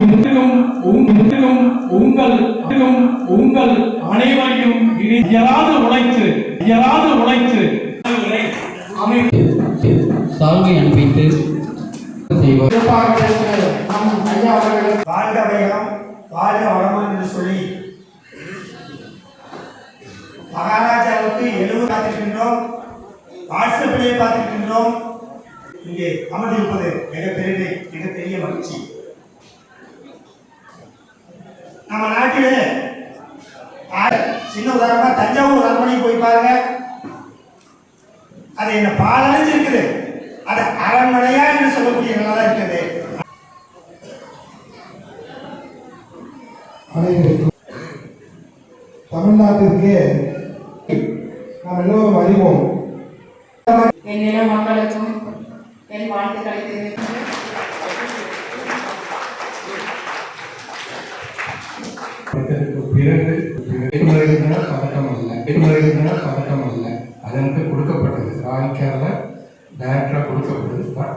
உங்களுக்கும் உங்கள் உங்கள் அனைவரையும் இனி அயராது உழைத்து அயராது உழைத்து. சால்வை அனுப்பித்து செய்வார். வாழ்க வளமுடன் என்று சொல்லி மகாராஜாவுக்கு எழுவு காத்திருக்கின்றோம் வாட்ஸ்அப்பிலே பார்த்திருக்கின்றோம் இங்கே அமர்ந்திருப்பது மிகப்பெரிய மிகப்பெரிய மகிழ்ச்சி. நம்ம நாட்டிலே சின்ன உதாரணமா தஞ்சாவூர் அரண்மனை போய் பாருங்க. அது என்ன பாலடைஞ்சு இருக்குது அது அரண்மனையா என்று சொல்லக்கூடிய நல்லா இருக்குது. தமிழ்நாட்டிற்கு நாம் எல்லோரும் அறிவோம். என் இன மக்களுக்கும் என் வாழ்த்துக்களை தெரிவித்து இதற்கு பிறகு பெருமழையின பதக்கம் அல்ல பெருமழையின பதக்கம் அல்ல அதற்கு கொடுக்கப்பட்டது ராய்க்கால டைரக்டராக கொடுக்கப்பட்டது பட்